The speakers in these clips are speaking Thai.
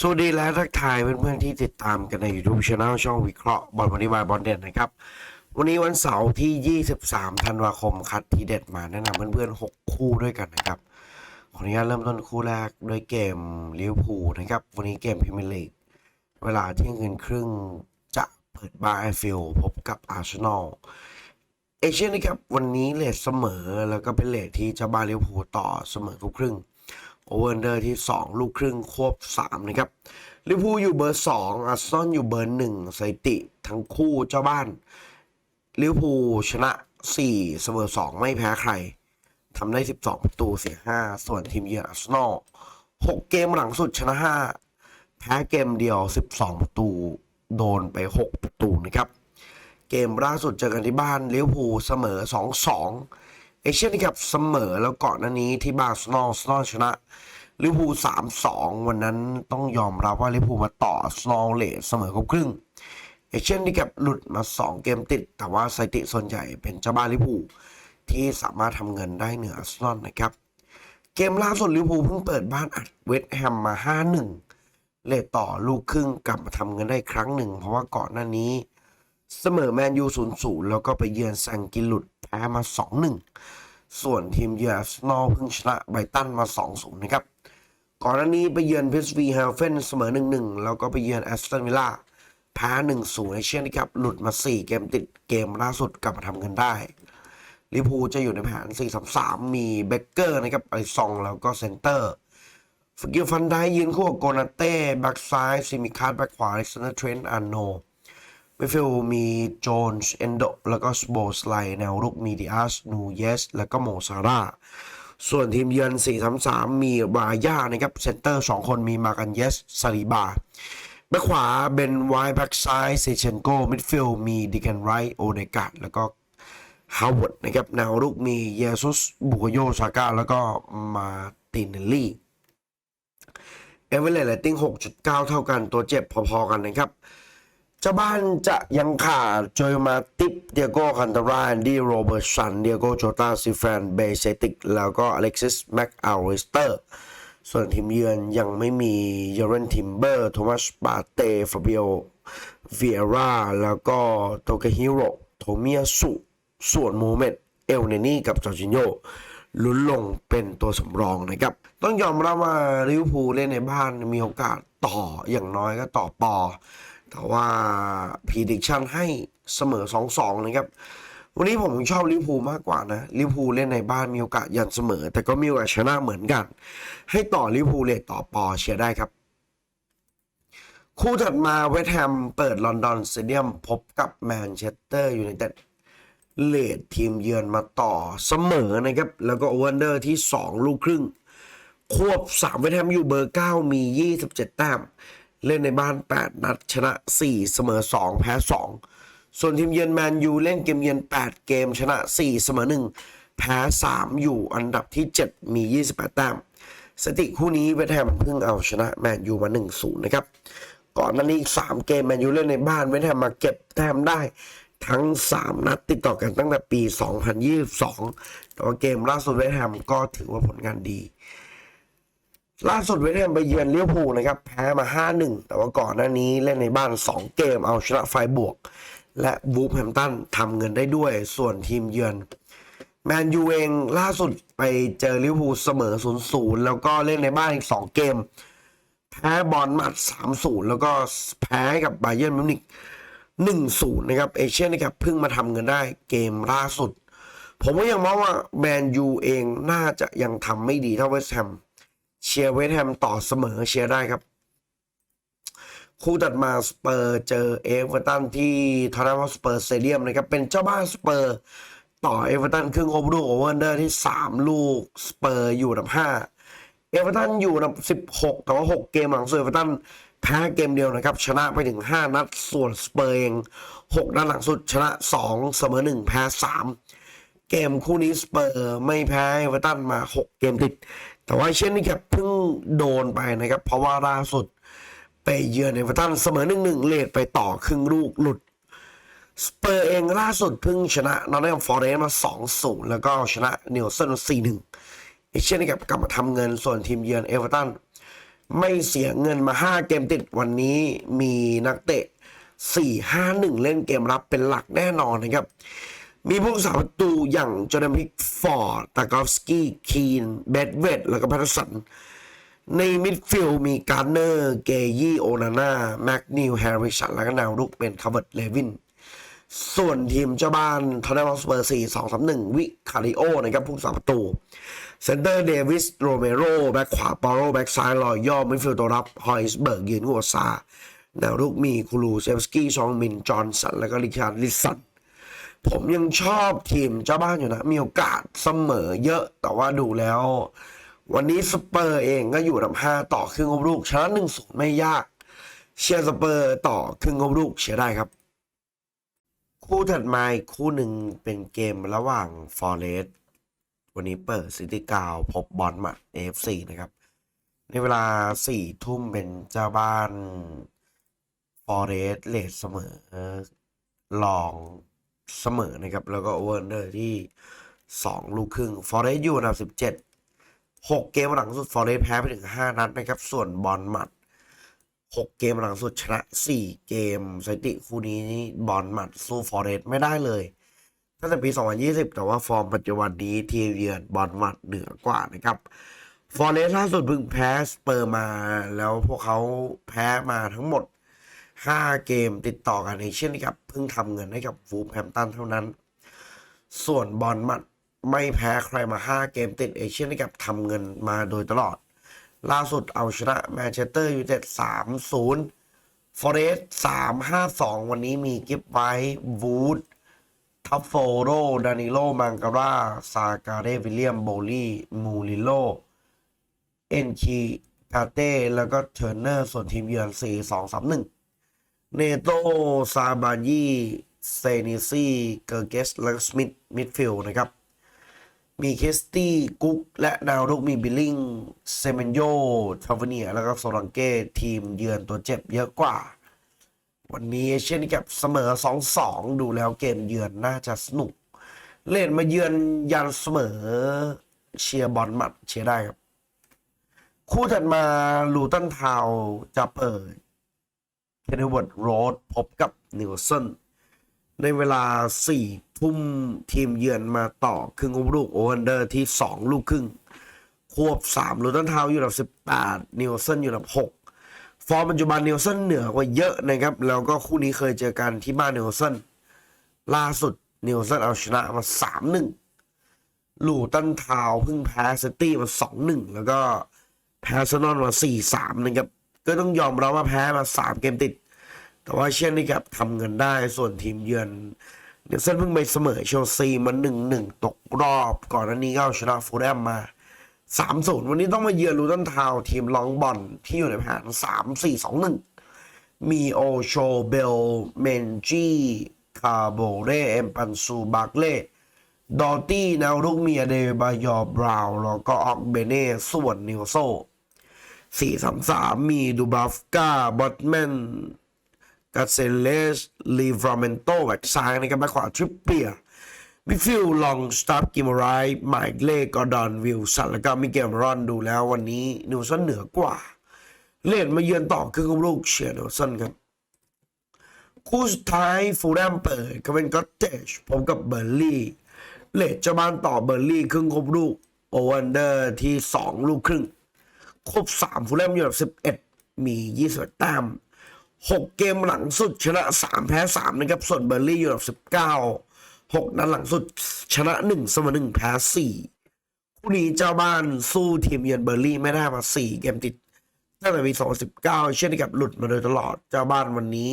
สวัสดีและทักทายเพื่อนๆที่ติดตามกันใน YouTube Channel ช่องวิเคราะห์บอลวันนี้บาบอลเด่นนะครับ วันนี้วันเสาร์ที่ 23 ธันวาคมคัดทีเด็ดมาแนะนำเพื่อนๆ 6 คู่ด้วยกันนะครับ ขออนุญาตเริ่มต้นคู่แรกด้วยเกมลิเวอร์พูลนะครับ วันนี้เกมพรีเมียร์ลีกเวลาเที่ยงคืนครึ่งจะเปิดบ้านแอฟิลพบกับอาร์เซนอลเอเชียนะครับวันนี้เลทเสมอแล้วก็เป็นเลทที่เจ้าบ้านลิเวอร์พูลต่อเสมอทุกครึ่ง โอเวอร์เดอร์ที่ 2 ลูกครึ่งควบ 3 นะครับลิเวอร์พูลอยู่เบอร์2อาร์เซนอลอยู่เบอร์1สถิติทั้งคู่เจ้าบ้านลิเวอร์พูลชนะ 4 เสมอ 2 ไม่แพ้ใครทำได้ 12 ประตูเสีย 5 ส่วนทีมเยือนอาร์เซนอล6 เกมหลังสุดชนะ 5 แพ้เกมเดียว 12 ประตู โดนไป 6 ประตูนะครับ เกมล่าสุดเจอกันที่บ้านลิเวอร์พูลเสมอ 2-2 เอเชียนกับเสมอแล้วก่อนหน้านี้ที่บาร์เซโนาสโนชนะลิเวอร์พูล3-2วันนั้นต้องยอมรับว่าลิเวอร์พูลมาต่อสโนเลสเสมอครบครึ่งเอเชียนนี่กับหลุดมา 2 เกมติด แต่ว่าสถิติส่วนใหญ่เป็นเจ้าบ้านลิเวอร์พูลที่สามารถทำเงินได้เหนืออาร์เซนอลนะครับ เกมล่าสุดลิเวอร์พูลเพิ่งเปิดบ้านอัดเวสต์แฮมมา 5-1 เลทต่อลูกครึ่งกลับมาทำเงินได้ครั้งหนึ่ง เพราะว่าก่อนหน้านี้ เสมอแมนยู0-0แล้วก็ไปเยือนแซงกิลลุดแพ้มา2-1ส่วนทีมเยือนอาร์เซนอลเพิ่งชนะไบตันมา2-0นะครับ ก่อนหน้านี้ไปเยือนเพสวีเฮลเฟนเสมอ1-1แล้วก็ไปเยือนแอสตันวิลล่าแพ้1-0ในเชียนนะครับ หลุดมา4เกมติดเกมล่าสุดกลับมาทำเงินได้ลิพูจะอยู่ในแผน 4-3-3 มีเบเกอร์นะครับไอซองแล้วก็เซนเตอร์ฟกิลฟันได้ยืนคู่กับโกนาเต้ แบ็กซ้ายซิมิคาร์แบ็กขวาอเล็กซานเดอร์เทรนต์อาร์โน มิดฟิลด์มีโจนส์เอนโดแล้วก็สโบสไลแนวรุกมีดิอาสนูเยส แล้วก็โมซาร่าส่วนทีมเยือน 4-3-3 มีบาย่านะครับเซนเตอร์ 2 คนมีมากันเยสซาลิบาแบ็คขวาเบนไวแบ็กซ้ายเซเชนโกมิดฟิลด์มีดิแกนไรท์โอเดกาแล้วก็ฮาวเวิร์ดนะครับแนวรุกมีเยซุสบุกโยซาก้าแล้วก็มาตินเนลลี่เอเวอเรสต์เรตติ้ง6.9 เท่ากันตัวเจ็บพอๆกันนะครับ เจ้าบ้านจะยังขาดโจยมาติปเดียโก้คันตาราแอนดี้โรเบิร์ตสันเดียโก้โจตาซิแฟนเบเซติกแล้วก็อเล็กซิสแม็กอัลริสเตอร์ส่วนทีมเยือนยังไม่มีเยอร์เรนทิมเบอร์โทมัสปาเต้ฟาบิโอเวียร่าแล้วก็โตเกฮิโรโทเมียสุส่วนโมเมดเอลเนนี่กับจอร์จิโยลุ้นลงเป็นตัวสำรองนะครับ ต้องยอมรับว่าลิเวอร์พูลเล่นในบ้านมีโอกาสต่ออย่างน้อยก็ต่อปอ แต่ว่า prediction ให้เสมอ 2-2 นะครับ วันนี้ผมชอบลิวพูมากกว่านะลิวพูเล่นในบ้านมีโอกาสยันเสมอ แต่ก็มีโอกาสชนะเหมือนกัน ให้ต่อลิวพูเลทต่อปอเชียร์ได้ครับ คู่ถัดมาเวสต์แฮมเปิดลอนดอนสเตเดียมพบกับแมนเชสเตอร์ยูไนเต็ดเลดทีมเยือนมาต่อเสมอนะครับ แล้วก็โอเวอร์เดอร์ที่ 2 ลูกครึ่ง ควบ3เวสต์แฮมอยู่เบอร์ 9 มี 27 แต้ม เล่นในบ้าน 8 นัด ชนะ 4 เสมอ 2 แพ้ 2 ส่วนทีมเยือนแมนยูเล่นเกมเยือน 8 เกมชนะ 4 เสมอ 1 แพ้ 3 อยู่อันดับที่ 7 มี 28 แต้มสถิติคู่นี้เวสต์แฮมเพิ่งเอาชนะแมนยูมา 1-0 นะครับ ก่อนหน้านี้อีก3เกมแมนยูเล่นในบ้านเวสต์แฮมมาเก็บแต้มได้ทั้ง 3 นัดติดต่อกันตั้งแต่ปี 2022 แต่ว่าเกมล่าสุดเวสต์แฮมก็ถือว่าผลงานดี ล่าสุดเวสต์แฮมไปเยือนลิเวผูนะครับ แพ้มา 5-1 แต่ว่าก่อนหน้านี้เล่นในบ้าน 2 เกมเอาชนะไฟบวก และวูฟแฮมตันทำเงินได้ด้วยส่วนทีมเยือนแมนยูเองล่าสุดไปเจอลิเวอร์พูลเสมอ 0-0 แล้วก็เล่นในบ้านอีก 2 เกม แพ้บอลมัด 3-0 แล้วก็แพ้กับบาเยิร์นมิวนิก1-0 นะครับ เอเชียนนะครับเพิ่งมาทำเงินได้เกมล่าสุด ผมก็ยังมองว่าแมนยูเองน่าจะยังทำไม่ดีเท่าเวสต์แฮม เชียร์เวสต์แฮมต่อเสมอเชียร์ได้ครับ คู่ตัดมาสเปอร์เจอเอเวอร์ตันที่ทอร์นามสเปอร์สเตเดียมนะครับ เป็นเจ้าบ้านสเปอร์ต่อเอเวอร์ตันครึ่งโอเวอร์ลูกโอเวอร์เดอร์ที่ 3 ลูกสเปอร์อยู่อันดับ5เอเวอร์ตันอยู่อันดับ16 แต่ว่า 6 เกมหลังสุดเอเวอร์ตันแพ้เกมเดียวนะครับ ชนะไปถึง 5 นัดส่วนสเปอร์เอง6นัดหลังสุดชนะ 2 เสมอ 1 แพ้ 3 เกมคู่นี้สเปอร์ไม่แพ้เอเวอร์ตันมา 6 เกมติด แต่ว่าเช่นนี้ครับเพิ่งโดนไปนะครับ เพราะว่าล่าสุดไปเยือนเอเวอร์ตันเสมอ1-1เลดไปต่อครึ่งลูกหลุดสเปอร์เองล่าสุดเพิ่งชนะนอตติงแฮมฟอร์เรสต์มา2-0 แล้วก็ชนะนิวเซน4-1เอเชียนกับกลับมาทำเงินส่วนทีมเยือนเอเวอร์ตันไม่เสียเงินมา 5 เกมติดวันนี้มีนักเตะ 4 5 1 เล่นเกมรับเป็นหลักแน่นอนนะครับ มีผู้สาประตูอย่างจอร์แดนพิกฟอร์ดตากอฟสกี้ คีน เบดเวดแล้วก็พทเทอร์สัน ในมิดฟิลด์มีการ์เนอร์ เกยี่ โอนาน่า แม็กนิว แฮร์ริสัน แล้วก็แนวรุกเป็นคาร์เวิร์ดเลวิน ส่วนทีมเจ้าบ้านทอนเนลสเปอร์สี่สองสามหนึ่งวิคาริโอ นะครับผู้สาประตู เซนเตอร์ เดวิส โรเมโร แบ็คขวาปาโรแบ็คซ้ายลอยย่อ มิดฟิลด์ตัวรับ ฮอยส์เบิร์กยืนหัวซาแนวรุกมีคูลูเซฟสกี้ชองมิน จอห์นสัน แล้วก็ริชาร์ดลิสสัน ผมยังชอบทีมเจ้าบ้านอยู่นะ มีโอกาสเสมอเยอะแต่ว่าดูแล้ว วันนี้สเปอร์เองก็อยู่อันดับห้าต่อครึ่งงบลูกชนะหนึ่งศูนย์ไม่ยาก เชียร์สเปอร์ต่อครึ่งงบลูกเชียร์ได้ครับ คู่ถัดมาคู่หนึ่งเป็นเกมระหว่างฟอร์เรสวันนี้เปิดซิตี้กาวพบบอลมาเอฟซีนะครับ ในเวลาสี่ทุ่มเป็นเจ้าบ้านฟอร์เรสเลทเสมอลอง เสมอนะครับ แล้วก็โอเวอร์เดอร์ที่สองลูกครึ่งฟอร์เรสอยู่อันดับสิบเจ็ดหกเกมหลังสุดฟอร์เรสแพ้ไปถึงห้านัดนะครับ ส่วนบอลหมัดหกเกมหลังสุดชนะสี่เกมสถิติคู่นี้นี่บอลหมัดสู้ฟอร์เรสต์ไม่ได้เลยตั้งแต่ปี 2020 แต่ว่าฟอร์มปัจจุบันนี้ทีมเยือนบอลหมัดเหนือกว่านะครับ ฟอร์เรสต์ล่าสุดเพิ่งแพ้สเปอร์มา แล้วพวกเขาแพ้มาทั้งหมด 5 เกมติดต่อกันในเช่นกับเพิ่งทำเงินให้กับฟูแฮมตันเท่านั้น ส่วนบอลมัดไม่แพ้ใครมา 5 เกมติดเอเชียนกับทำเงินมาโดยตลอด ล่าสุดเอาชนะแมนเชสเตอร์ยูไนเต็ด3-0ฟอเรสต์3-5-2 วันนี้มีกิฟไวท์วูดทัฟโฟโรดานิโล มังการาซาการเรวิลเลียม โบลี่มูริโล เอ็นคีกาเต้ แล้วก็เทอร์เนอร์ ส่วนทีมเยือน4-2-3-1 เนโตซาบานีเซนิซีเกอร์เกสและสมิธมิดฟิลด์นะครับ มีเคสตี้กุ๊กและดาวรุกมีบิลลิงเซเมนโยทาวเนีย แล้วก็โซลังเก้ ทีมเยือนตัวเจ็บเยอะกว่า วันนี้เช่นกับเสมอ 2-2 ดูแล้วเกมเยือนน่าจะสนุก เล่นมาเยือนยันเสมอเชียร์บอลหมัดเชียร์ได้ครับ คู่ถัดมาลูตันทาวจะเปิด เคนเวิร์ดโรดพบกับนิวสันในเวลา4ทุ่มทีมเยือนมาต่อครึ่งลูกโอเวนเดอร์ที่ 2 ลูกครึ่ง ควบ3ลูตันทาวอยู่อันดับ18 นิวสันอยู่อันดับ6 ฟอร์มปัจจุบันนิวสันเหนือกว่าเยอะนะครับ แล้วก็คู่นี้เคยเจอกันที่บ้านนิวสันล่าสุดนิวสันเอาชนะมา 3-1 ลูตันทาวเพิ่งแพ้ซิตี้มา 2-1 แล้วก็แพ้ซนอนมา 4-3 นะครับ ก็ต้องยอมรับว่าแพ้มา3เกมติด แต่ว่าเช่นนี้ครับทำเงินได้ส่วนทีมเยือนเนลสันเพิ่งไปเสมอเชลซีมาหนึ่งหนึ่งตกรอบ ก่อนหน้านี้ก็เอาชนะฟูลแลมมาสามศูนย์วันนี้ต้องมาเยือนลูตันทาวทีมลองบอลที่อยู่ในแผนสามสี่สองหนึ่งมีโอโชเบลเมนจีคาโบเรเอมปันซูบาร์เล่ดอตตี้แนวรุกมีอเดบายอบราวน์แล้วก็ออกเบเน่ส่วนนิวโซ สี่สามสามมีดูบาฟกาบอตแมนกาเซเลสลีฟราเมนโตแบ็กซ้ายนะครับแบ็คขวาทริปเปียร์มิฟิลด์ลองสตาร์กิมไรไมค์เล่กอร์ดอนวิลสันแล้วก็มิเกลรอนดูแล้ววันนี้นิวสันเหนือกว่า เล่นมาเยือนต่อครึ่งลูกเชียร์นิวสันครับ คู่สุดท้ายฟูแลมเปิดก็เป็นก็เตชพบกับเบอร์ลี่ เลดจะบ้านต่อเบอร์ลี่ครึ่งครบลูกโอเวนเดอร์ที่ 2 ลูกครึ่ง ครบ3ฟูลแลมอยู่อันดับ11มี21แต้ม6เกมหลังสุดชนะ3แพ้3นะครับ ส่วนเบอร์ลี่อยู่อันดับ19 6นัดหลังสุดชนะ1เสมอ1แพ้4คู่นี้เจ้าบ้านสู้ทีมเยือนเบอร์ลี่ไม่ได้มา4เกมติดตั้งแต่ปี2019 เช่นกับหลุดมาโดยตลอดเจ้าบ้านวันนี้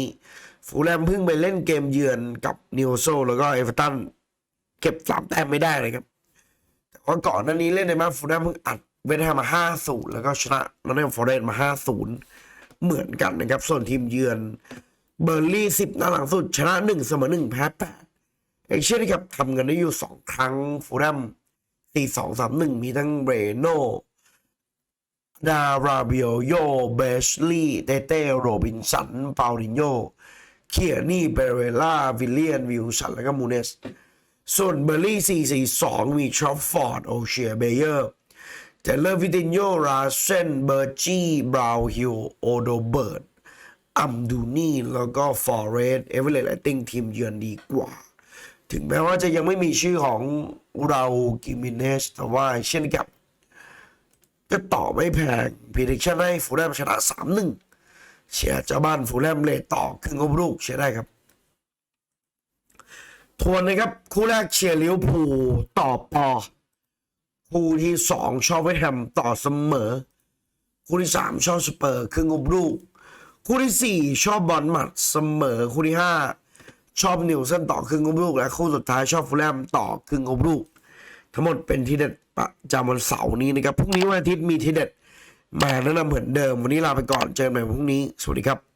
ฟูลแลมเพิ่งไปเล่นเกมเยือนกับนิวโซแล้วก็เอเวอร์ตันเก็บสามแต้มไม่ได้เลยครับแต่ว่าก่อนหน้านี้เล่นในบ้าฟูลแลมเพิ่งอัด เวทแฮมมา 5-0 แล้วก็ชนะนอตแฮมฟอร์เรสต์มา 5-0 เหมือนกันนะครับ ส่วนทีมเยือนเบอร์ลี่ 10นัดหลังสุด ชนะ 1 เสมอ 1 แพ้ 8 เอเชียนครับทำเงินได้อยู่ 2 ครั้งฟูลแลม4-2-3-1 มีทั้งเบรโนดาราเบิโอโยเบชลีย์เตเต้โรบินสันปาลินโยเคียนี่เบเรล่าวิลเลียนวิลสัน แล้วก็มูเนส ส่วนเบอร์ลี่ 442 มีทรอฟฟอร์ดโอเชียเบเยอร์ เทเลอร์วิตินโยราเซนเบอร์จีบราวฮิลโอโดเบิร์ตอัมดูนีแล้วก็ฟอร์เรสเอเวอเรสต์ไลติงทีมเยือนดีกว่า ถึงแม้ว่าจะยังไม่มีชื่อของเรากิมิเนสแต่ว่าเช่นกับ ก็ต่อไม่แพงพิดิชั่นให้ฟูลแลมชนะ 3-1 เชียร์เจ้าบ้านฟูลแลมเลยต่อครึ่งครบลูกเชียร์ได้ครับทวนนะครับ คู่แรกเชียร์ลิเวอร์พูลต่อปอ คู่ที่สองชอบเวสต์แฮมต่อเสมอ คู่ที่สามชอบสเปอร์ครึ่งครบลูก คู่ที่สี่ชอบบอลหมัดเสมอ คู่ที่ห้าชอบนิวเซนต่อครึ่งครบลูก และคู่สุดท้ายชอบฟูลแลมต่อครึ่งครบลูก ทั้งหมดเป็นทีเด็ดประจำวันเสาร์นี้นะครับพรุ่งนี้วันอาทิตย์มีทีเด็ดมาแนะนำเหมือนเดิมวันนี้ลาไปก่อนเจอกันใหม่พรุ่งนี้สวัสดีครับ